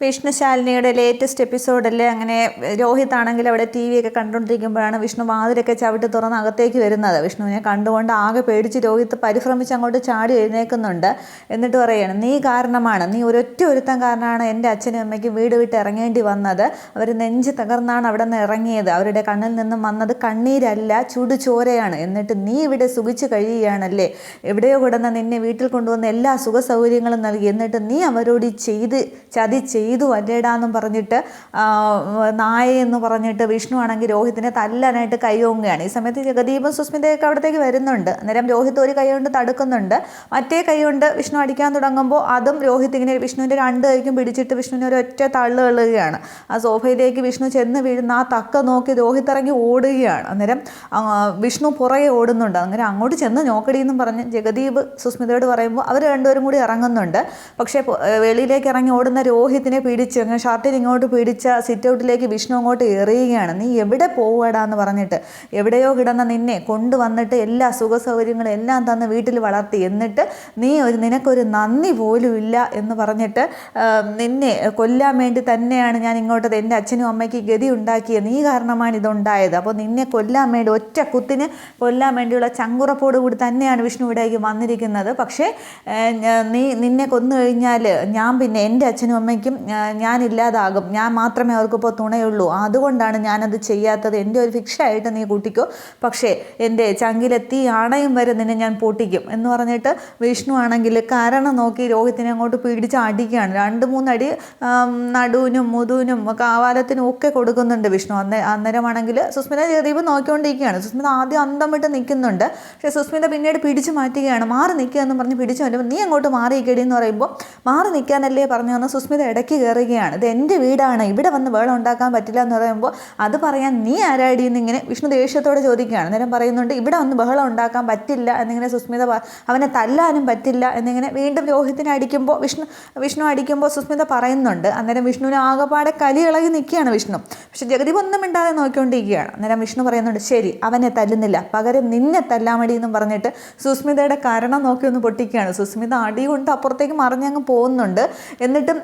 വിഷ്ണുശാലിനിയുടെ latest എപ്പിസോഡിൽ അങ്ങനെ രോഹിത് ആണെങ്കിൽ അവിടെ ടി വി ഒക്കെ കണ്ടുകൊണ്ടിരിക്കുമ്പോഴാണ് വിഷ്ണു വാതിലൊക്കെ ചവിട്ടി തുറന്ന് അകത്തേക്ക് വരുന്നത്. വിഷ്ണുവിനെ കണ്ടുകൊണ്ട് ആകെ പേടിച്ച് രോഹിത് പരിഭ്രമിച്ച് അങ്ങോട്ട് ചാടി എഴുന്നേൽക്കുന്നുണ്ട്. എന്നിട്ട് പറയുകയാണ് നീ കാരണമാണ്. നീ ഒരൊറ്റ ഒരുത്തൻ കാരണമാണ് എന്റെ അച്ഛനും അമ്മയ്ക്കും വീട് വിട്ട് ഇറങ്ങേണ്ടി വന്നത്. അവർ നെഞ്ച് തകർന്നാണ് അവിടെ നിന്ന് ഇറങ്ങിയത്. അവരുടെ കണ്ണിൽ നിന്നും വന്നത് കണ്ണീരല്ല ചുടുചോരയാണ് എന്നിട്ട് നീ ഇവിടെ സുഖിച്ച് കഴിയുകയാണല്ലേ? എവിടെയോ കിടന്ന് നിന്നെ വീട്ടിൽ കൊണ്ടുവന്ന എല്ലാ സുഖ സൗകര്യങ്ങളും നൽകി. എന്നിട്ട് നീ അവരോട് ചെയ്ത് ചതി ചെയ്തു അല്ലേടാന്നും പറഞ്ഞിട്ട് നായ എന്ന് പറഞ്ഞിട്ട് വിഷ്ണു ആണെങ്കിൽ രോഹിത്തിനെ തല്ലാനായിട്ട് കൈയോങ്ങുകയാണ് ഈ സമയത്ത് ജഗദീപും സുസ്മിതയൊക്കെ അവിടത്തേക്ക് വരുന്നുണ്ട്. അന്നേരം രോഹിത് ഒരു കൈ കൊണ്ട് തടുക്കുന്നുണ്ട്. മറ്റേ കൈ കൊണ്ട് വിഷ്ണു അടിക്കാൻ തുടങ്ങുമ്പോൾ അതും രോഹിത് ഇങ്ങനെ വിഷ്ണുവിന്റെ രണ്ട് കൈക്കും പിടിച്ചിട്ട് വിഷ്ണുവിനെ ഒരു ഒറ്റ തള്ളു തള്ളുകയാണ്. ആ സോഫയിലേക്ക് വിഷ്ണു ചെന്ന് വീഴുന്ന ആ തക്ക നോക്കി രോഹിത് ഇറങ്ങി ഓടുകയാണ്. അന്നേരം വിഷ്ണു പുറകെ ഓടുന്നുണ്ട്. അങ്ങനെ അങ്ങോട്ട് ചെന്ന് നോക്കടി എന്നും പറഞ്ഞ് ജഗദീപ് സുസ്മിതയോട് പറയുമ്പോൾ അവർ രണ്ടുപേരും കൂടി ഇറങ്ങുന്നുണ്ട്. പക്ഷേ വെളിയിലേക്ക് ഇറങ്ങി ഓടുന്ന രോഹിത്തിനെ പിടിച്ച് അങ്ങനെ ഷർട്ടിൽ ഇങ്ങോട്ട് പിടിച്ച സിറ്റ് ഔട്ടിലേക്ക് വിഷ്ണു അങ്ങോട്ട് എറിയുകയാണ്. നീ എവിടെ പോവുകടാ എന്ന് പറഞ്ഞിട്ട് എവിടെയോ കിടന്ന നിന്നെ കൊണ്ടുവന്നിട്ട് എല്ലാ സുഖ സൗകര്യങ്ങളും എല്ലാം തന്ന് വീട്ടിൽ വളർത്തി. എന്നിട്ട് നീ ഒരു നിനക്കൊരു നന്ദി പോലും ഇല്ല എന്ന് പറഞ്ഞിട്ട് നിന്നെ കൊല്ലാൻ വേണ്ടി തന്നെയാണ് ഞാൻ ഇങ്ങോട്ടത്. എന്റെ അച്ഛനും അമ്മയ്ക്ക് ഗതി ഉണ്ടാക്കിയത് നീ കാരണമാണ് ഇതുണ്ടായത്. അപ്പോൾ നിന്നെ കൊല്ലാൻ വേണ്ടി ഒറ്റ കുത്തിന് കൊല്ലാൻ വേണ്ടിയുള്ള ചങ്കുറപ്പോട് കൂടി തന്നെയാണ് വിഷ്ണു ഇവിടേക്ക് വന്നിരിക്കുന്നത്. പക്ഷേ നീ നിന്നെ കൊന്നു കഴിഞ്ഞാൽ ഞാൻ പിന്നെ എന്റെ അച്ഛനും അമ്മയ്ക്കും ആ, ഞാൻ മാത്രമേ അവർക്കിപ്പോൾ തുണയുള്ളൂ. അതുകൊണ്ടാണ് ഞാനത് ചെയ്യാത്തത്. എന്റെ ഒരു ഫിക്ഷയായിട്ട് നീ കൂട്ടിക്കോ. പക്ഷേ എന്റെ ചങ്കിലെത്തി ആണയും വരെ നിന്നെ ഞാൻ പൊട്ടിക്കും. എന്ന് പറഞ്ഞിട്ട് വിഷ്ണു ആണെങ്കിൽ കാരണം നോക്കി രോഹിത്തിനെ അങ്ങോട്ട് പിടിച്ച് അടിക്കുകയാണ്. രണ്ട് മൂന്നടി നടുവിനും മുതുവിനും കാവാലത്തിനും ഒക്കെ കൊടുക്കുന്നുണ്ട് വിഷ്ണു. അന്നേ അന്നേരമാണെങ്കിൽ സുസ്മിത ജഗദീപ് നോക്കിക്കൊണ്ടിരിക്കുകയാണ്. സുസ്മിത ആദ്യം അന്തം വിട്ട് നിൽക്കുന്നുണ്ട്. പക്ഷേ സുസ്മിത പിന്നീട് പിടിച്ചു മാറ്റുകയാണ്. മാറി നിൽക്കുക എന്ന് പറഞ്ഞ് പിടിച്ചു മാറ്റുമ്പോൾ നീ അങ്ങോട്ട് മാറി നിൽക്കടി എന്ന് പറയുമ്പോൾ മാറി നിൽക്കാനല്ലേ പറഞ്ഞു വന്ന സുസ്മിത ഇടയ്ക്ക് കയറുകയാണ്. ഇത് എന്റെ വീടാണ്. ഇവിടെ വന്ന് വേളം ഉണ്ടാക്കാൻ പറ്റില്ല എന്ന് പറയുമ്പോൾ അത് പറയാൻ നീ ആരാടി എന്നിങ്ങനെ വിഷ്ണു ദേഷ്യത്തോടെ ചോദിക്കുകയാണ്. നേരം പറയുന്നുണ്ട് ഇവിടെ വന്ന് ബഹളം ഉണ്ടാക്കാൻ പറ്റില്ല എന്നിങ്ങനെ സുസ്മിത അവനെ തല്ലാനും പറ്റില്ല എന്നിങ്ങനെ വീണ്ടും രോഹിത്തിനെ അടിക്കുമ്പോൾ വിഷ്ണു വിഷ്ണു അടിക്കുമ്പോൾ സുസ്മിത പറയുന്നുണ്ട്. അന്നേരം വിഷ്ണുവിന് ആകെപ്പാടെ കലി ഇളകി നിൽക്കുകയാണ് വിഷ്ണു. പക്ഷെ ജഗദീപ് ഒന്നും മിണ്ടാതെ നോക്കിക്കൊണ്ടിരിക്കുകയാണ്. അന്നേരം വിഷ്ണു പറയുന്നുണ്ട് ശരി അവനെ തല്ലുന്നില്ല. പകരം നിന്നെ തല്ലാമടി എന്നും പറഞ്ഞിട്ട് സുസ്മിതയുടെ കാരണം നോക്കി ഒന്ന് പൊട്ടിക്കുകയാണ്. സുസ്മിത അടി കൊണ്ട് അപ്പുറത്തേക്ക് മറിഞ്ഞങ്ങ് പോകുന്നുണ്ട്. എന്നിട്ടും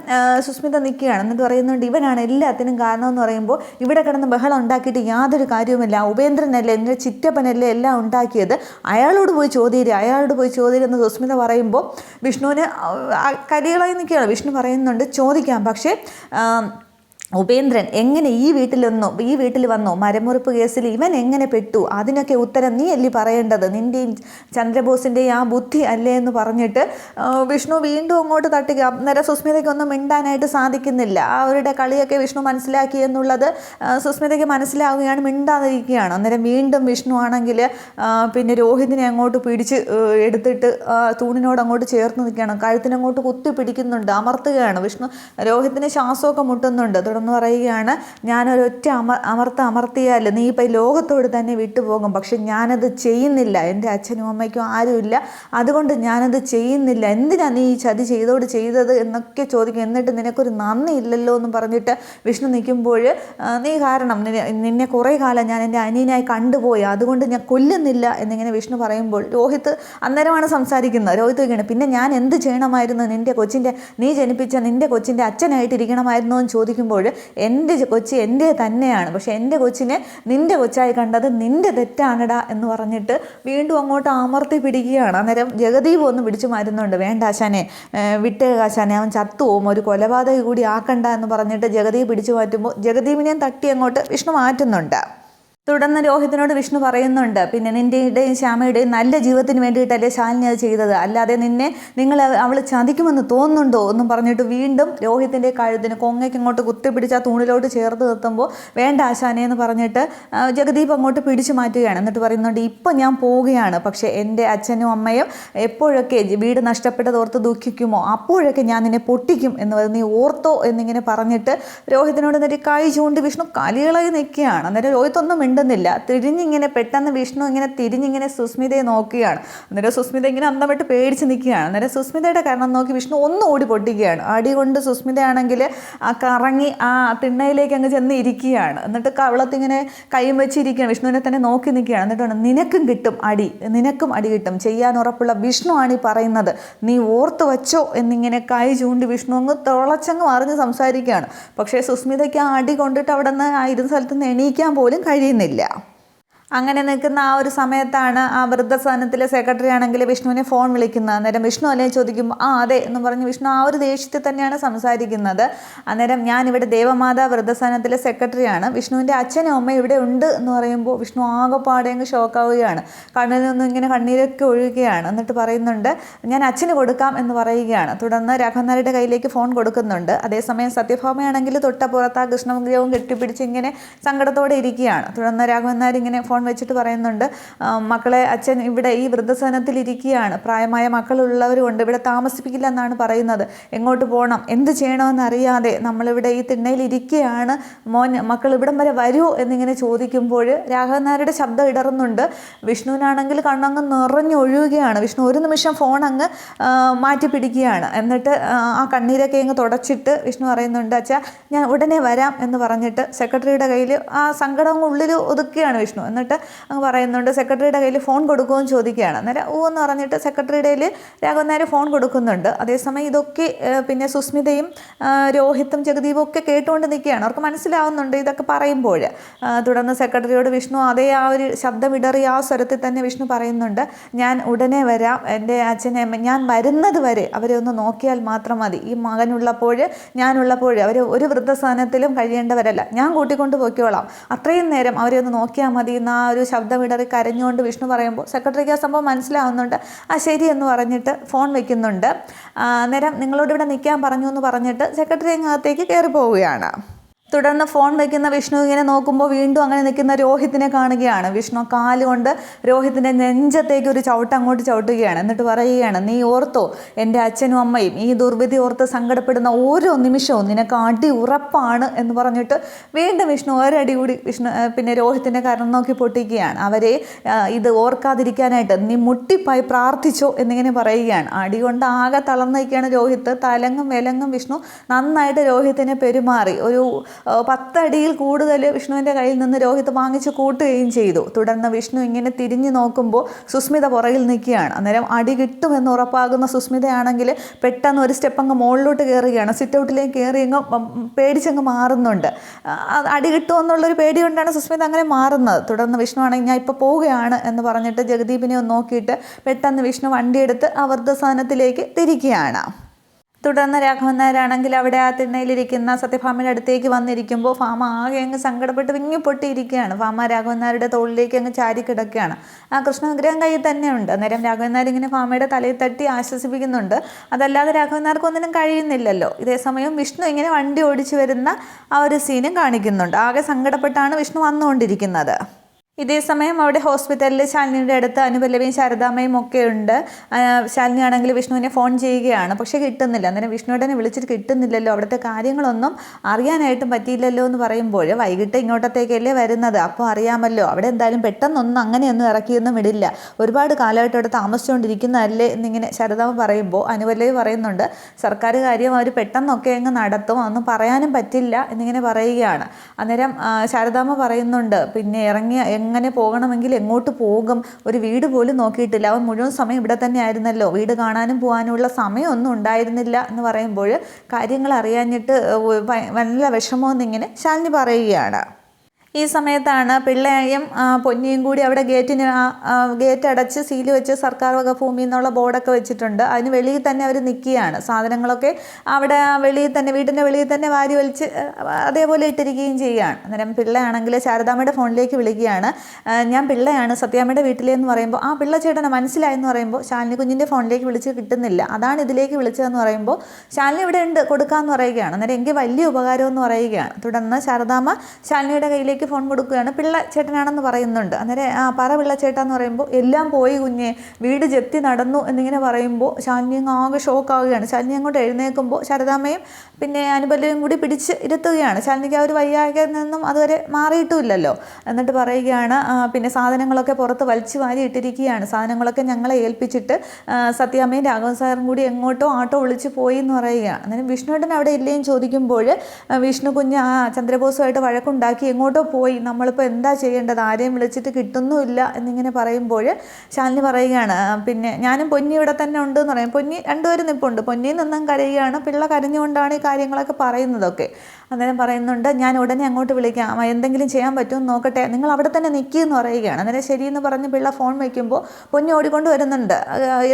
സുസ്മിത നിൽക്കുകയാണ്. എന്നിട്ട് പറയുന്നുണ്ട് ഇവനാണ് എല്ലാത്തിനും കാരണം എന്ന് പറയുമ്പോൾ ഇവിടെ കിടന്ന് ബഹളം ഉണ്ടാക്കിയിട്ട് യാതൊരു കാര്യവുമില്ല. ഉപേന്ദ്രനല്ലേ എന്റെ ചിറ്റപ്പനല്ലേ എല്ലാം ഉണ്ടാക്കിയത്? അയാളോട് പോയി ചോദ്യം അയാളോട് പോയി ചോദ്യം എന്ന് സുസ്മിത പറയുമ്പോൾ വിഷ്ണുവിന് കരികളായി നിൽക്കുകയാണ്. വിഷ്ണു പറയുന്നുണ്ട് ചോദിക്കാം. പക്ഷേ ഉപേന്ദ്രൻ എങ്ങനെ ഈ വീട്ടിലൊന്നോ ഈ വീട്ടിൽ വന്നോ മരമുറിപ്പ് കേസിൽ ഇവൻ എങ്ങനെ പെട്ടു? അതിനൊക്കെ ഉത്തരം നീ അല്ലേ പറയേണ്ടത്? നിന്റെയും ചന്ദ്രബോസിന്റെയും ആ ബുദ്ധി അല്ലേ എന്ന് പറഞ്ഞിട്ട് വിഷ്ണു വീണ്ടും അങ്ങോട്ട് തട്ടുക. അന്നേരം സുസ്മിതയ്ക്കൊന്നും മിണ്ടാനായിട്ട് സാധിക്കുന്നില്ല. അവരുടെ കളിയൊക്കെ വിഷ്ണു മനസ്സിലാക്കി എന്നുള്ളത് സുസ്മിതയ്ക്ക് മനസ്സിലാവുകയാണ് മിണ്ടാതിരിക്കുകയാണ്. അന്നേരം വീണ്ടും വിഷ്ണു ആണെങ്കിൽ പിന്നെ രോഹിതിനെ അങ്ങോട്ട് പിടിച്ച് എടുത്തിട്ട് തൂണിനോട് അങ്ങോട്ട് ചേർത്ത് നിൽക്കുകയാണ്. കഴുത്തിനങ്ങോട്ട് കുത്തി പിടിക്കുന്നുണ്ട് അമർത്തുകയാണ് വിഷ്ണു. രോഹിതിന് ശ്വാസമൊക്കെ മുട്ടുന്നുണ്ട്. തുടർന്ന് പറയുകയാണ്. ഞാനൊരൊറ്റ അമ അമർത്ത അമർത്തിയാൽ നീ ഇപ്പം ലോകത്തോട് തന്നെ വിട്ടുപോകും. പക്ഷെ ഞാനത് ചെയ്യുന്നില്ല. എന്റെ അച്ഛനും അമ്മയ്ക്കും ആരുമില്ല. അതുകൊണ്ട് ഞാനത് ചെയ്യുന്നില്ല. എന്തിനാ നീ ഈ ചതി ചെയ്തോട് ചെയ്തത് എന്നൊക്കെ ചോദിക്കും. എന്നിട്ട് നിനക്കൊരു നന്ദി ഇല്ലല്ലോ എന്ന് പറഞ്ഞിട്ട് വിഷ്ണു നിൽക്കുമ്പോൾ നീ കാരണം നിന്നെ കുറേ കാലം ഞാൻ എന്റെ അനിയനായി കണ്ടുപോയി. അതുകൊണ്ട് ഞാൻ കൊല്ലുന്നില്ല എന്നിങ്ങനെ വിഷ്ണു പറയുമ്പോൾ രോഹിത് അന്നേരമാണ് സംസാരിക്കുന്നത്. രോഹിത് ചോദിക്കുകയാണ് പിന്നെ ഞാൻ എന്ത് ചെയ്യണമായിരുന്നു? നിന്റെ കൊച്ചിന്റെ നീ ജനിപ്പിച്ച നിന്റെ കൊച്ചിന്റെ അച്ഛനായിട്ടിരിക്കണമായിരുന്നു? എന്ന് ചോദിക്കുമ്പോൾ എന്റെ കൊച്ചി എന്റെ തന്നെയാണ്. പക്ഷേ എന്റെ കൊച്ചിനെ നിന്റെ കൊച്ചായി കണ്ടത് നിന്റെ തെറ്റാണടാ എന്ന് പറഞ്ഞിട്ട് വീണ്ടും അങ്ങോട്ട് അമർത്തി പിടിക്കുകയാണ്. അന്നേരം ജഗദീപ് ഒന്ന് പിടിച്ചു മാറ്റുന്നുണ്ട്. വേണ്ട ആശാനെ വിട്ടേ ആശാനെ. അവൻ ചത്തുപോകും. ഒരു കൊലപാതക കൂടി ആക്കണ്ട എന്ന് പറഞ്ഞിട്ട് ജഗദീപ് പിടിച്ചു മാറ്റുമ്പോൾ ജഗദീപിനെയും തട്ടി അങ്ങോട്ട് വിഷ്ണു മാറ്റുന്നുണ്ട്. തുടർന്ന് രോഹിതനോട് വിഷ്ണു പറയുന്നുണ്ട് പിന്നെ നിന്റെയും ശ്യാമയുടെയും നല്ല ജീവിതത്തിന് വേണ്ടിയിട്ടല്ലേ ശാലിനി അത് ചെയ്തത്. അല്ലാതെ നിന്നെ നിങ്ങൾ അവൾ ചതിക്കുമെന്ന് തോന്നുന്നുണ്ടോ? എന്നും പറഞ്ഞിട്ട് വീണ്ടും രോഹിത്തിന്റെ കഴുത്തിന് കൊങ്ങയ്ക്ക് അങ്ങോട്ട് കുത്തിപ്പിടിച്ച് ആ തൂണിലോട്ട് ചേർത്ത് നിർത്തുമ്പോൾ വേണ്ട ആശാനെ എന്ന് പറഞ്ഞിട്ട് ജഗദീപ് അങ്ങോട്ട് പിടിച്ചു മാറ്റുകയാണ്. എന്നിട്ട് പറയുന്നുണ്ട് ഇപ്പം ഞാൻ പോവുകയാണ്. പക്ഷേ എന്റെ അച്ഛനും അമ്മയും എപ്പോഴൊക്കെ വീട് നഷ്ടപ്പെട്ടത് ഓർത്ത് ദുഃഖിക്കുമോ? അപ്പോഴൊക്കെ ഞാൻ നിന്നെ പൊട്ടിക്കും എന്ന് പറഞ്ഞ് നീ ഓർത്തോ എന്നിങ്ങനെ പറഞ്ഞിട്ട് രോഹിത്തിനോട് എന്നിട്ട് കൈ ചൂണ്ടി വിഷ്ണു കലികളായി നിൽക്കുകയാണ്. അന്നേരം രോഹിത്ത് ഒന്നും മിണ്ടുന്നില്ല. തിരിഞ്ഞിങ്ങനെ പെട്ടെന്ന് വിഷ്ണു ഇങ്ങനെ തിരിഞ്ഞിങ്ങനെ സുസ്മിതയെ നോക്കുകയാണ്. അന്നേരം സുസ്മിത ഇങ്ങനെ അന്തമായിട്ട് പേടിച്ച് നിൽക്കുകയാണ്. അന്നേരം സുസ്മിതയുടെ കാരണം നോക്കി വിഷ്ണു ഒന്ന് ഓടി പൊട്ടിക്കുകയാണ്. അടി കൊണ്ട് സുസ്മിതയാണെങ്കിൽ ആ കറങ്ങി ആ തിണ്ണയിലേക്ക് അങ്ങ് ചെന്ന് ഇരിക്കുകയാണ്. എന്നിട്ട് കവളത്തിങ്ങനെ കൈയും വെച്ചിരിക്കുകയാണ് വിഷ്ണുവിനെ തന്നെ നോക്കി നിൽക്കുകയാണ്. എന്നിട്ട് നിനക്കും കിട്ടും അടി. നിനക്കും അടി കിട്ടും. ചെയ്യാൻ ഉറപ്പുള്ള വിഷ്ണു ആണ് ഈ പറയുന്നത്. നീ ഓർത്ത് വച്ചോ എന്നിങ്ങനെ കൈ ചൂണ്ടി വിഷ്ണു അങ്ങ് തുളച്ചങ്ങ് മറിഞ്ഞ് സംസാരിക്കുകയാണ്. പക്ഷേ സുസ്മിതയ്ക്ക് ആ അടി കൊണ്ടിട്ട് അവിടെ നിന്ന് ആ ഇരുന്ന സ്ഥലത്ത് നിന്ന് എണീക്കാൻ പോലും കഴിയുന്നില്ല. പറയുന്നില്ല അങ്ങനെ നിൽക്കുന്ന ആ ഒരു സമയത്താണ് ആ വൃദ്ധസദനത്തിലെ സെക്രട്ടറി ആണെങ്കിൽ വിഷ്ണുവിനെ ഫോൺ വിളിക്കുന്നത്. അന്നേരം വിഷ്ണു അല്ലേ ചോദിക്കുമ്പോൾ ആ അതെ എന്ന് പറഞ്ഞ് വിഷ്ണു ആ ഒരു ദേഷ്യത്തിൽ തന്നെയാണ് സംസാരിക്കുന്നത്. അന്നേരം ഞാൻ ഇവിടെ ദേവമാതാ വൃദ്ധസദനത്തിലെ സെക്രട്ടറിയാണ് വിഷ്ണുവിന്റെ അച്ഛനും അമ്മയും ഇവിടെ ഉണ്ട് എന്ന് പറയുമ്പോൾ വിഷ്ണു ആകെപ്പാടെ അങ്ങ് ഷോക്കാവുകയാണ് കണ്ണിൽ നിന്നും ഇങ്ങനെ കണ്ണീരൊക്കെ ഒഴുകുകയാണ്. എന്നിട്ട് പറയുന്നുണ്ട് ഞാൻ അച്ഛന് കൊടുക്കാം എന്ന് പറയുകയാണ്. തുടർന്ന് രാഘവനാരുടെ കയ്യിലേക്ക് ഫോൺ കൊടുക്കുന്നുണ്ട്. അതേസമയം സത്യഭാമയാണെങ്കിൽ തൊട്ടപ്പുറത്ത് ആ കൃഷ്ണവിഗ്രഹവും കെട്ടിപ്പിടിച്ച് ഇങ്ങനെ സങ്കടത്തോടെ ഇരിക്കുകയാണ്. തുടർന്ന് രാഘവനാർ ഇങ്ങനെ ഫോൺ വെച്ചിട്ട് പറയുന്നുണ്ട് മക്കളെ അച്ഛൻ ഇവിടെ ഈ വൃദ്ധസദനത്തിൽ ഇരിക്കുകയാണ് പ്രായമായ മക്കളുള്ളവരുമുണ്ട് ഇവിടെ താമസിപ്പിക്കില്ല എന്നാണ് പറയുന്നത്. എങ്ങോട്ട് പോകണം എന്ത് ചെയ്യണമെന്ന് അറിയാതെ നമ്മളിവിടെ ഈ തിണ്ണയിൽ ഇരിക്കുകയാണ് മോൻ മക്കൾ ഇവിടം വരെ വരൂ എന്നിങ്ങനെ ചോദിക്കുമ്പോൾ രാഘവനാരുടെ ശബ്ദം ഇടറുന്നുണ്ട്. വിഷ്ണുവിനാണെങ്കിൽ കണ്ണങ്ങ് നിറഞ്ഞൊഴുകുകയാണ് വിഷ്ണു ഒരു നിമിഷം ഫോൺ അങ്ങ് മാറ്റി പിടിക്കുകയാണ് എന്നിട്ട് ആ കണ്ണീരൊക്കെ അങ്ങ് തുടച്ചിട്ട് വിഷ്ണു പറയുന്നുണ്ട് അച്ഛാ ഞാൻ ഉടനെ വരാം എന്ന് പറഞ്ഞിട്ട് സെക്രട്ടറിയുടെ കയ്യിൽ ആ സങ്കടം ഉള്ളിൽ ഒതുക്കുകയാണ് വിഷ്ണു. എന്നിട്ട് അങ്ങ് പറയുന്നുണ്ട് സെക്രട്ടറിയുടെ കയ്യിൽ ഫോൺ കൊടുക്കുമെന്ന് ചോദിക്കുകയാണ്. അന്നേരം ഓ എന്ന് പറഞ്ഞിട്ട് സെക്രട്ടറിയുടെ കയ്യിൽ രാഘവൻ നായർ ഫോൺ കൊടുക്കുന്നുണ്ട്. അതേസമയം ഇതൊക്കെ പിന്നെ സുസ്മിതയും രോഹിത്തും ജഗദീപും ഒക്കെ കേട്ടുകൊണ്ട് നിൽക്കുകയാണ്. അവർക്ക് മനസ്സിലാവുന്നുണ്ട് ഇതൊക്കെ പറയുമ്പോൾ. തുടർന്ന് സെക്രട്ടറിയോട് വിഷ്ണു അതേ ആ ഒരു ശബ്ദമിടറി ആ സ്വരത്തിൽ തന്നെ വിഷ്ണു പറയുന്നുണ്ട് ഞാൻ ഉടനെ വരാം. എന്റെ അച്ഛനെ ഞാൻ വരുന്നത് വരെ അവരെ ഒന്ന് നോക്കിയാൽ മാത്രം മതി. ഈ മകനുള്ളപ്പോൾ ഞാനുള്ളപ്പോൾ അവർ ഒരു വൃദ്ധസ്ഥാനത്തിലും കഴിയേണ്ടവരല്ല. ഞാൻ കൂട്ടിക്കൊണ്ട് പോയിക്കോളാം. അത്രയും നേരം അവരെ ഒന്ന് നോക്കിയാൽ മതി എന്ന് ആ ഒരു ശബ്ദമിടറി കരഞ്ഞുകൊണ്ട് വിഷ്ണു പറയുമ്പോൾ സെക്രട്ടറിക്ക് ആ സംഭവം മനസ്സിലാവുന്നുണ്ട്. ആ ശരി എന്ന് പറഞ്ഞിട്ട് ഫോൺ വെക്കുന്നുണ്ട്. നേരം അന്നേരം നിങ്ങളോട് ഇവിടെ നിൽക്കാൻ പറഞ്ഞു എന്ന് പറഞ്ഞിട്ട് സെക്രട്ടറി അകത്തേക്ക് കയറി പോവുകയാണ് തുടർന്ന് ഫോൺ വയ്ക്കുന്ന വിഷ്ണു ഇങ്ങനെ നോക്കുമ്പോൾ വീണ്ടും അങ്ങനെ നിൽക്കുന്ന രോഹിത്തിനെ കാണുകയാണ്. വിഷ്ണു കാലുകൊണ്ട് രോഹിത്തിന്റെ നെഞ്ചത്തേക്ക് ഒരു ചവിട്ട് അങ്ങോട്ട് ചവിട്ടുകയാണ്. എന്നിട്ട് പറയുകയാണ് നീ ഓർത്തോ എന്റെ അച്ഛനും അമ്മയും ഈ ദുർവിധി ഓർത്ത് സങ്കടപ്പെടുന്ന ഓരോ നിമിഷവും നിനക്ക് അടി ഉറപ്പാണ് എന്ന് പറഞ്ഞിട്ട് വീണ്ടും വിഷ്ണു ഒരടി കൂടി വിഷ്ണു പിന്നെ രോഹിത്തിന്റെ കരണം നോക്കി പൊട്ടിക്കുകയാണ്. അവരെ ഇത് ഓർക്കാതിരിക്കാനായിട്ട് നീ മുട്ടിപ്പായി പ്രാർത്ഥിച്ചോ എന്നിങ്ങനെ പറയുകയാണ്. അടി കൊണ്ട് ആകെ തളർന്നിരിക്കുകയാണ് രോഹിത്ത്. തലങ്ങും വിലങ്ങും വിഷ്ണു നന്നായിട്ട് രോഹിത്തിനെ പെരുമാറി. ഒരു പത്തടിയിൽ കൂടുതൽ വിഷ്ണുവിന്റെ കയ്യിൽ നിന്ന് രോഹിത് വാങ്ങിച്ച് കൂട്ടുകയും ചെയ്തു. തുടർന്ന് വിഷ്ണു ഇങ്ങനെ തിരിഞ്ഞു നോക്കുമ്പോൾ സുസ്മിത പുറകിൽ നിൽക്കുകയാണ്. അന്നേരം അടി കിട്ടുമെന്ന് ഉറപ്പാകുന്ന സുസ്മിതയാണെങ്കിൽ പെട്ടെന്ന് ഒരു സ്റ്റെപ്പ് അങ്ങ് മുകളിലോട്ട് കയറുകയാണ്. സിറ്റ് ഔട്ടിലേക്ക് കയറി അങ്ങ് പേടിച്ചങ്ങ് മാറുന്നുണ്ട്. അടി കിട്ടുമെന്നുള്ളൊരു പേടി കൊണ്ടാണ് സുസ്മിത അങ്ങനെ മാറുന്നത്. തുടർന്ന് വിഷ്ണു ആണെങ്കിൽ ഞാൻ ഇപ്പോൾ പോവുകയാണ് എന്ന് പറഞ്ഞിട്ട് ജഗദീപിനെ ഒന്ന് നോക്കിയിട്ട് പെട്ടെന്ന് വിഷ്ണു വണ്ടിയെടുത്ത് അവർ സ്ഥാനത്തിലേക്ക് തിരിക്കുകയാണ്. തുടർന്ന് രാഘവൻ നായരാണെങ്കിൽ അവിടെ ആ തിണ്ണയിലിരിക്കുന്ന സത്യഭാമയുടെ അടുത്തേക്ക് വന്നിരിക്കുമ്പോൾ ഫാമ ആകെ അങ്ങ് സങ്കടപ്പെട്ട് വിങ്ങി പൊട്ടിയിരിക്കുകയാണ് ഫാമ രാഘവൻ നായരുടെ തോളിലേക്ക് അങ്ങ് ചാരി കിടക്കുകയാണ്. ആ കൃഷ്ണവിഗ്രഹം കയ്യിൽ തന്നെയുണ്ട്. അന്നേരം രാഘവൻ നായർ ഇങ്ങനെ ഫാമയുടെ തലയിൽ തട്ടി ആശ്വസിപ്പിക്കുന്നുണ്ട്. അതല്ലാതെ രാഘവൻ നായർക്ക് ഒന്നിനും കഴിയുന്നില്ലല്ലോ. ഇതേസമയം വിഷ്ണു ഇങ്ങനെ വണ്ടി ഓടിച്ചു വരുന്ന ആ ഒരു സീനും കാണിക്കുന്നുണ്ട്. ആകെ സങ്കടപ്പെട്ടാണ് വിഷ്ണു വന്നുകൊണ്ടിരിക്കുന്നത്. ഇതേസമയം അവിടെ ഹോസ്പിറ്റലിൽ ശാലിനിയുടെ അടുത്ത് അനുപല്ലവിയും ശാരദാമ്മയും ഒക്കെ ഉണ്ട്. ശാലിനി ആണെങ്കിൽ വിഷ്ണുവിനെ ഫോൺ ചെയ്യുകയാണ്. പക്ഷെ കിട്ടുന്നില്ല. അന്നേരം വിഷ്ണുവേട്ടനെ വിളിച്ചിട്ട് കിട്ടുന്നില്ലല്ലോ. അവിടുത്തെ കാര്യങ്ങളൊന്നും അറിയാനായിട്ടും പറ്റിയില്ലല്ലോ എന്ന് പറയുമ്പോൾ വൈകിട്ട് ഇങ്ങോട്ടത്തേക്കല്ലേ വരുന്നത്? അപ്പോൾ അറിയാമല്ലോ. അവിടെ എന്തായാലും പെട്ടെന്നൊന്നും അങ്ങനെയൊന്നും ഇറക്കിയൊന്നും ഇടില്ല ഒരുപാട് കാലമായിട്ട് അവിടെ താമസിച്ചുകൊണ്ടിരിക്കുന്നതല്ലേ എന്നിങ്ങനെ ശാരദാമ്മ പറയുമ്പോൾ അനുപല്ലവി പറയുന്നുണ്ട്. സർക്കാർ കാര്യം അവർ പെട്ടെന്നൊക്കെ അങ്ങ് നടത്തും. അതൊന്നും പറയാനും പറ്റില്ല എന്നിങ്ങനെ പറയുകയാണ്. അന്നേരം ശാരദാമ്മ പറയുന്നുണ്ട്. പിന്നെ ഇറങ്ങി എങ്ങനെ പോകണമെങ്കിൽ എങ്ങോട്ട് പോകും? ഒരു വീട് പോലും നോക്കിയിട്ടില്ല. അവൻ മുഴുവൻ സമയം ഇവിടെ തന്നെ ആയിരുന്നല്ലോ വീട് കാണാനും പോകാനുമുള്ള സമയമൊന്നും ഉണ്ടായിരുന്നില്ല എന്ന് പറയുമ്പോൾ കാര്യങ്ങൾ അറിയാഞ്ഞിട്ട് നല്ല വിഷമമെന്നിങ്ങനെ ശാലിനി പറയുകയാണ്. ഈ സമയത്താണ് പിള്ളയും പൊന്നിയും കൂടി അവിടെ ഗേറ്റിന് ഗേറ്റ് അടച്ച് സീൽ വെച്ച് സർക്കാർ വക ഭൂമി എന്നുള്ള ബോർഡൊക്കെ വെച്ചിട്ടുണ്ട്. അതിന് വെളിയിൽ തന്നെ അവർ നിൽക്കുകയാണ്. സാധനങ്ങളൊക്കെ അവിടെ വെളിയിൽ തന്നെ വീടിന്റെ വെളിയിൽ തന്നെ വാരി വലിച്ച് അതേപോലെ ഇട്ടിരിക്കുകയും ചെയ്യുകയാണ്. അന്നേരം പിള്ളയാണെങ്കിൽ ശാരദാമ്മയുടെ ഫോണിലേക്ക് വിളിക്കുകയാണ്. ഞാൻ പിള്ളയാണ് സത്യാമ്മയുടെ വീട്ടിലെന്ന് പറയുമ്പോൾ ആ പിള്ള ചേട്ടനെ മനസ്സിലായെന്ന് പറയുമ്പോൾ ശാലിനി കുഞ്ഞിന്റെ ഫോണിലേക്ക് വിളിച്ച് കിട്ടുന്നില്ല. അതാണ് ഇതിലേക്ക് വിളിച്ചതെന്ന് പറയുമ്പോൾ ശാലിനി ഇവിടെ ഉണ്ട് കൊടുക്കാമെന്ന് പറയുകയാണ്. അന്നേരം എനിക്ക് വലിയ ഉപകാരമെന്ന് പറയുകയാണ്. തുടർന്ന് ശാരദാമ്മ ശാലിനിയുടെ കയ്യിലേക്ക് ശാലിനിക്ക് ഫോൺ കൊടുക്കുകയാണ്. പിള്ള ചേട്ടനാണെന്ന് പറയുന്നുണ്ട്. അന്നേരം ആ പറ പിള്ള ചേട്ടാന്ന് പറയുമ്പോൾ എല്ലാം പോയി കുഞ്ഞെ. വീട് ജപ്തി നടന്നു എന്നിങ്ങനെ പറയുമ്പോൾ ശാലിനി അങ്ങ് ആകെ ഷോക്കാവുകയാണ്. ശാലിനി അങ്ങോട്ട് എഴുന്നേൽക്കുമ്പോൾ ശാരദാമ്മയും പിന്നെ അനുബല്ലയും കൂടി പിടിച്ച് ഇരുത്തുകയാണ്. ശാലിനിക്ക് ആ ഒരു വയ്യാകെ നിന്നും അതുവരെ മാറിയിട്ടുമില്ലല്ലോ. എന്നിട്ട് പറയുകയാണ് പിന്നെ സാധനങ്ങളൊക്കെ പുറത്ത് വലിച്ചു വാരി ഇട്ടിരിക്കുകയാണ്. സാധനങ്ങളൊക്കെ ഞങ്ങളെ ഏൽപ്പിച്ചിട്ട് സത്യാമ്മയും രാഘവൻ സാറും കൂടി എങ്ങോട്ടോ ആട്ടോ വിളിച്ച് പോയി എന്ന് പറയുകയാണ്. അന്നേരം വിഷ്ണുവേട്ടൻ അവിടെ ഇല്ലേന്ന് ചോദിക്കുമ്പോൾ വിഷ്ണു കുഞ്ഞ് ആ ചന്ദ്രബോസുമായിട്ട് വഴക്കുണ്ടാക്കി എങ്ങോട്ടോ പോയി നമ്മളിപ്പോൾ എന്താ ചെയ്യേണ്ടത്? ആരെയും വിളിച്ചിട്ട് കിട്ടുന്നുമില്ല എന്നിങ്ങനെ പറയുമ്പോൾ ശാലിനി പറയുകയാണ് പിന്നെ ഞാനും പൊന്നി ഇവിടെ തന്നെ ഉണ്ട് എന്ന് പറയും. പൊന്നി രണ്ടുപേരും നിപ്പുണ്ട് പൊന്നിയിൽ നിന്നും കരയുകയാണ്. പിള്ള കരഞ്ഞുകൊണ്ടാണ് ഈ കാര്യങ്ങളൊക്കെ പറയുന്നതൊക്കെ. അന്നേരം പറയുന്നുണ്ട് ഞാൻ ഉടനെ അങ്ങോട്ട് വിളിക്കാം. എന്തെങ്കിലും ചെയ്യാൻ പറ്റുമെന്ന് നോക്കട്ടെ. നിങ്ങൾ അവിടെ തന്നെ നിൽക്കുക എന്ന് പറയുകയാണ്. അന്നേരം ശരിയെന്ന് പറഞ്ഞ് പിള്ള ഫോൺ വയ്ക്കുമ്പോൾ പൊന്നി ഓടിക്കൊണ്ട് വരുന്നുണ്ട്.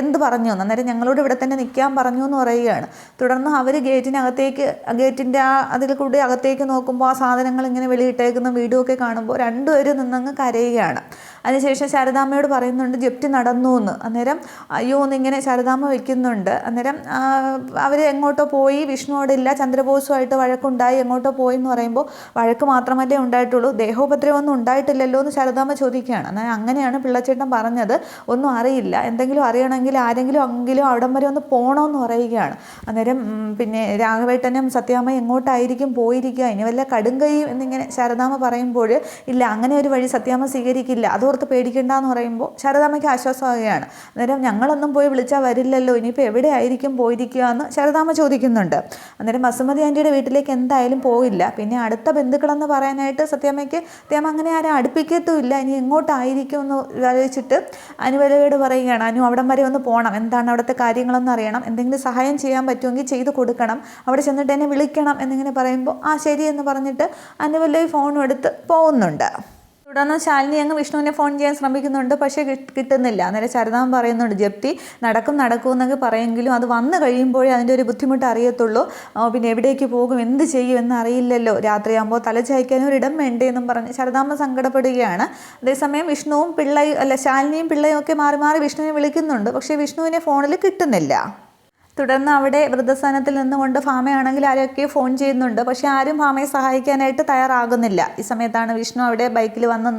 എന്ത് പറഞ്ഞു? എന്ന് അന്നേരം ഞങ്ങളോട് ഇവിടെ തന്നെ നിൽക്കാൻ പറഞ്ഞു എന്ന് പറയുകയാണ്. തുടർന്ന് അവർ ഗേറ്റിനകത്തേക്ക് ഗേറ്റിന്റെ ആ അതിൽ കൂടി അകത്തേക്ക് നോക്കുമ്പോൾ ആ സാധനങ്ങൾ ഇങ്ങനെ വെളിയിട്ടേക്കുന്ന വീഡിയോ ഒക്കെ കാണുമ്പോൾ രണ്ടുപേരും നിന്നങ്ങ് കരയുകയാണ്. അതിനുശേഷം ശാരദാമ്മയോട് പറയുന്നുണ്ട് ജപ്തി നടന്നു എന്ന് അന്നേരം അയ്യോ എന്നിങ്ങനെ ശാരദാമ്മ വയ്ക്കുന്നുണ്ട് അന്നേരം അവർ എങ്ങോട്ടോ പോയി വിഷ്ണുവോടില്ല ചന്ദ്രബോസുമായിട്ട് വഴക്കുണ്ടായി എങ്ങോട്ടോ പോയി എന്ന് പറയുമ്പോൾ വഴക്ക് മാത്രമല്ലേ ഉണ്ടായിട്ടുള്ളൂ ദേഹോപദ്രവമൊന്നും ഉണ്ടായിട്ടില്ലല്ലോ എന്ന് ശാരദാമ്മ ചോദിക്കുകയാണ്. എന്നാൽ അങ്ങനെയാണ് പിള്ളച്ചേട്ടൻ പറഞ്ഞത് ഒന്നും അറിയില്ല എന്തെങ്കിലും അറിയണമെങ്കിൽ ആരെങ്കിലും എങ്കിലും അവിടം വരെ ഒന്ന് പോകണമെന്ന് പറയുകയാണ്. അന്നേരം പിന്നെ രാഘവേട്ടനും സത്യാമ്മ എങ്ങോട്ടായിരിക്കും പോയിരിക്കുക ഇനി വല്ല കടുങ്കയും എന്നിങ്ങനെ ശാരദാമ്മ പറയുമ്പോൾ ഇല്ല അങ്ങനെ ഒരു വഴി സത്യാമ്മ സ്വീകരിക്കില്ല അതോർത്ത് പേടിക്കണ്ട എന്ന് പറയുമ്പോൾ ശാരദാമ്മയ്ക്ക് ആശ്വാസമാകുകയാണ് അന്നേരം ഞങ്ങളൊന്നും പോയി വിളിച്ചാൽ വരില്ലല്ലോ ഇനിയിപ്പോൾ എവിടെ ആയിരിക്കും പോയിരിക്കുക എന്ന് ശാരദാമ്മ ചോദിക്കുന്നുണ്ട്. അന്നേരം ബസുമതി ആന്റിയുടെ വീട്ടിലേക്ക് എന്തായാലും പോയില്ല പിന്നെ അടുത്ത ബന്ധുക്കളെന്ന് പറയാനായിട്ട് സത്യാമ്മയ്ക്ക് സത്യാമ്മ അങ്ങനെ ആരും അടുപ്പിക്കത്തുമില്ല ഇനി എങ്ങോട്ടായിരിക്കും എന്ന് ആലോചിച്ചിട്ട് അനുവലയോട് പറയുകയാണ്. അനു അവിടം വരെ ഒന്ന് പോകണം എന്താണ് അവിടുത്തെ കാര്യങ്ങളൊന്നും അറിയണം. എന്തെങ്കിലും സഹായം ചെയ്യാൻ പറ്റുമെങ്കിൽ ചെയ്ത് കൊടുക്കണം. അവിടെ ചെന്നിട്ട് എന്നെ വിളിക്കണം എന്നിങ്ങനെ പറയുമ്പോൾ ആ ശരി എന്ന് പറഞ്ഞിട്ട് അനുവല്ലി ഫോണും എടുത്ത് പോകുന്നുണ്ട്. തുടർന്ന് ശാലിനി അങ്ങ് വിഷ്ണുവിനെ ഫോൺ ചെയ്യാൻ ശ്രമിക്കുന്നുണ്ട് പക്ഷേ കിട്ടുന്നില്ല. അന്നേരം ശരതാമൻ പറയുന്നുണ്ട് ജപ്തി നടക്കും നടക്കും എന്നൊക്കെ പറയുമെങ്കിലും അത് വന്നു കഴിയുമ്പോഴേ അതിന്റെ ഒരു ബുദ്ധിമുട്ട് അറിയത്തുള്ളൂ. പിന്നെ എവിടേക്ക് പോകും എന്ത് ചെയ്യും എന്ന് അറിയില്ലല്ലോ. രാത്രിയാകുമ്പോൾ തല ചായ്ക്കാനും ഒരിടം വേണ്ടേ എന്നും പറഞ്ഞ് ശരതാമ്മ സങ്കടപ്പെടുകയാണ്. അതേസമയം വിഷ്ണുവും പിള്ളയും അല്ല ശാലിനിയും പിള്ളയും ഒക്കെ മാറി മാറി വിഷ്ണുവിനെ വിളിക്കുന്നുണ്ട് പക്ഷേ വിഷ്ണുവിനെ ഫോണിൽ കിട്ടുന്നില്ല. തുടർന്ന് അവിടെ വൃദ്ധസ്ഥാനത്തിൽ നിന്നുകൊണ്ട് ഫാമയാണെങ്കിൽ ആരൊക്കെ ഫോൺ ചെയ്യുന്നുണ്ട്. പക്ഷേ ആരും ഫാമയെ സഹായിക്കാനായിട്ട് തയ്യാറാകുന്നില്ല. ഈ സമയത്താണ് വിഷ്ണു അവിടെ ബൈക്കിൽ വന്ന്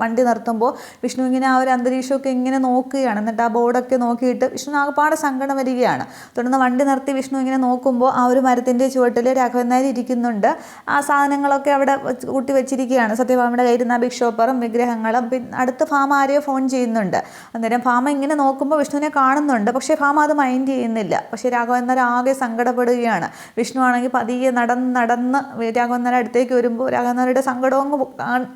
വണ്ടി നിർത്തുമ്പോൾ വിഷ്ണു ഇങ്ങനെ ആ ഒരു അന്തരീക്ഷമൊക്കെ ഇങ്ങനെ നോക്കുകയാണ്. എന്നിട്ട് ആ ബോർഡൊക്കെ നോക്കിയിട്ട് വിഷ്ണു ആകെപ്പാടെ സങ്കടം വരികയാണ്. തുടർന്ന് വണ്ടി നിർത്തി വിഷ്ണു ഇങ്ങനെ നോക്കുമ്പോൾ ആ ഒരു മരത്തിന്റെ ചുവട്ടിൽ രാഘവൻ നായർ ഇരിക്കുന്നുണ്ട്. ആ സാധനങ്ങളൊക്കെ അവിടെ കൂട്ടി വെച്ചിരിക്കുകയാണ്. സത്യഭാമയുടെ കയ്യിൽ നിന്ന് ബിഗ് ഷോപ്പറും വിഗ്രഹങ്ങളും പിന്നെ അടുത്ത് ഫാമ ആരെയോ ഫോൺ ചെയ്യുന്നുണ്ട്. അന്നേരം ഫാമ ഇങ്ങനെ നോക്കുമ്പോൾ വിഷ്ണുവിനെ കാണുന്നുണ്ട്. പക്ഷേ ഫാമ അത് മൈൻഡ് ചെയ്യുന്നില്ല. പക്ഷേ രാഘവൻ നായർ ആകെ സങ്കടപ്പെടുകയാണ്. വിഷ്ണു ആണെങ്കിൽ പതിയെ നടന്ന് നടന്ന് രാഘവൻ നായർ അടുത്തേക്ക് വരുമ്പോൾ രാഘവൻ നായരുടെ സങ്കടവും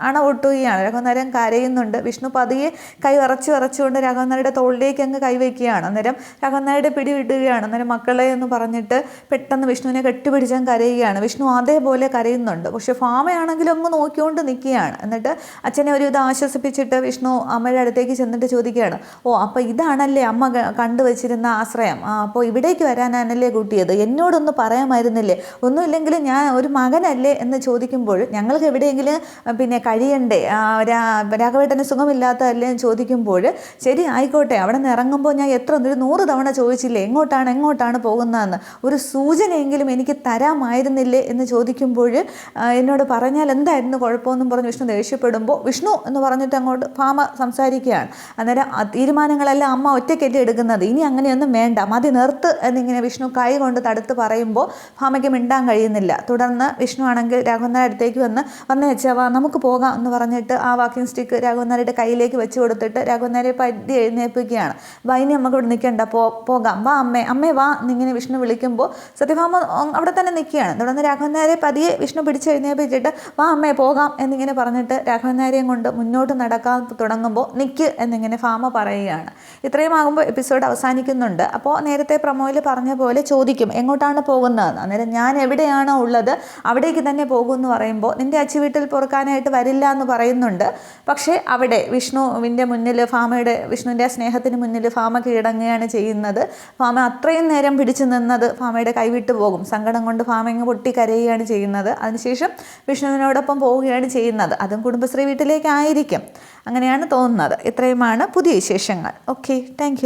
അണ- പൊട്ടുകയാണ് രാഘവൻ നായരൻ കരയുന്നുണ്ട്. വിഷ്ണു പതിയെ കൈ വറച്ച് വറച്ചുകൊണ്ട് രാഘവൻ നായരുടെ തോളിലേക്ക് അങ്ങ് കൈവയ്ക്കുകയാണ് അന്നേരം രാഘവൻ നായരുടെ പിടി വിടുകയാണ് അന്നേരം മക്കളെ എന്ന് പറഞ്ഞിട്ട് പെട്ടെന്ന് വിഷ്ണുവിനെ കെട്ടിപ്പിടിച്ചാൽ കരയുകയാണ്. വിഷ്ണു അതേപോലെ കരയുന്നുണ്ട്. പക്ഷേ ഫാമയാണെങ്കിലും അങ്ങ് നോക്കിക്കൊണ്ട് നിൽക്കുകയാണ്. എന്നിട്ട് അച്ഛനെ ഒരു ഇത് ആശ്വസിപ്പിച്ചിട്ട് വിഷ്ണു അമ്മയുടെ അടുത്തേക്ക് ചെന്നിട്ട് ചോദിക്കുകയാണ്. ഓ അപ്പോൾ ഇതാണല്ലേ അമ്മ കണ്ടുവച്ചിരുന്ന ആശ്രയം? അപ്പോൾ അപ്പോൾ ഇവിടേക്ക് വരാനാണല്ലേ കൂട്ടിയത്? എന്നോടൊന്ന് പറയാമായിരുന്നില്ലേ? ഒന്നുമില്ലെങ്കിൽ ഞാൻ ഒരു മകനല്ലേ എന്ന് ചോദിക്കുമ്പോൾ ഞങ്ങൾക്ക് എവിടെയെങ്കിലും പിന്നെ കഴിയണ്ടേ? രാഘവേട്ടന് സുഖമില്ലാത്തതല്ലേ എന്ന് ചോദിക്കുമ്പോൾ ശരി ആയിക്കോട്ടെ അവിടെ നിന്ന് ഇറങ്ങുമ്പോൾ ഞാൻ എത്ര ഒരു നൂറ് തവണ ചോദിച്ചില്ലേ എങ്ങോട്ടാണ് എങ്ങോട്ടാണ് പോകുന്നതെന്ന്? ഒരു സൂചനയെങ്കിലും എനിക്ക് തരാമായിരുന്നില്ലേ എന്ന് ചോദിക്കുമ്പോൾ എന്നോട് പറഞ്ഞാൽ എന്തായിരുന്നു കുഴപ്പമെന്നും പറഞ്ഞ് വിഷ്ണു ദേഷ്യപ്പെടുമ്പോൾ വിഷ്ണു എന്ന് പറഞ്ഞിട്ട് അങ്ങോട്ട് ഭാമ സംസാരിക്കുകയാണ്. അന്നേരം തീരുമാനങ്ങളെല്ലാം അമ്മ ഒറ്റയ്ക്കല്ലേ എടുക്കുന്നത്? ഇനി അങ്ങനെയൊന്നും വേണ്ട. മതി നിർത്ത്. എന്നിങ്ങനെ വിഷ്ണു കൈ കൊണ്ട് തടുത്ത് പറയുമ്പോൾ ഭാമയ്ക്ക് മിണ്ടാൻ കഴിയുന്നില്ല. തുടർന്ന് വിഷ്ണു ആണെങ്കിൽ രാഘവന്നാരുടെ അടുത്തേക്ക് വന്ന് വന്ന് വെച്ചാൽ നമുക്ക് പോകാം എന്ന് പറഞ്ഞിട്ട് ആ വാക്കിംഗ് സ്റ്റിക്ക് രാഘവന്നാരുടെ കയ്യിലേക്ക് വെച്ച് കൊടുത്തിട്ട് രാഘവന്നാരെ പറ്റി എഴുന്നേൽപ്പിക്കുകയാണ്. വൈനി ഇനി നമുക്ക് ഇവിടെ നിൽക്കേണ്ട പോ പോകാം. വാ അമ്മേ അമ്മേ വാ എന്നിങ്ങനെ വിഷ്ണു വിളിക്കുമ്പോൾ സത്യഭാമ അവിടെ തന്നെ നിൽക്കുകയാണ്. തുടർന്ന് രാഘവന്നാരെ പതിയെ വിഷ്ണു പിടിച്ച് എഴുന്നേൽപ്പിച്ചിട്ട് വാ അമ്മേ പോകാം എന്നിങ്ങനെ പറഞ്ഞിട്ട് രാഘവന്നാരെയും കൊണ്ട് മുന്നോട്ട് നടക്കാൻ തുടങ്ങുമ്പോൾ നിൽക്ക് എന്നിങ്ങനെ ഭാമ പറയുകയാണ്. ഇത്രയും ആകുമ്പോൾ എപ്പിസോഡ് അവസാനിക്കുന്നുണ്ട്. അപ്പോൾ നേരത്തെ പ്രൊമോയിൽ പറഞ്ഞ പോലെ ചോദിക്കും എങ്ങോട്ടാണ് പോകുന്നതെന്ന് അന്നേരം ഞാൻ എവിടെയാണോ ഉള്ളത് അവിടേക്ക് തന്നെ പോകും എന്ന് പറയുമ്പോൾ നിന്റെ അച്ചു വീട്ടിൽ പൊറുക്കാനായിട്ട് വരില്ല എന്ന് പറയുന്നുണ്ട്. പക്ഷേ അവിടെ വിഷ്ണുവിന്റെ മുന്നിൽ ഫാമയുടെ വിഷ്ണുവിന്റെ സ്നേഹത്തിന് മുന്നിൽ ഫാമ കീഴടങ്ങുകയാണ് ചെയ്യുന്നത്. ഫാമ അത്രയും നേരം പിടിച്ചു നിന്നത് ഫാമയുടെ കൈവിട്ട് പോകും. സങ്കടം കൊണ്ട് ഫാമ ഇങ്ങ് പൊട്ടി കരയുകയാണ് ചെയ്യുന്നത്. അതിനുശേഷം വിഷ്ണുവിനോടൊപ്പം പോവുകയാണ് ചെയ്യുന്നത്. അതും കുടുംബശ്രീ വീട്ടിലേക്കായിരിക്കും. അങ്ങനെയാണ് തോന്നുന്നത്. ഇത്രയുമാണ് പുതിയ വിശേഷങ്ങൾ. Okay thank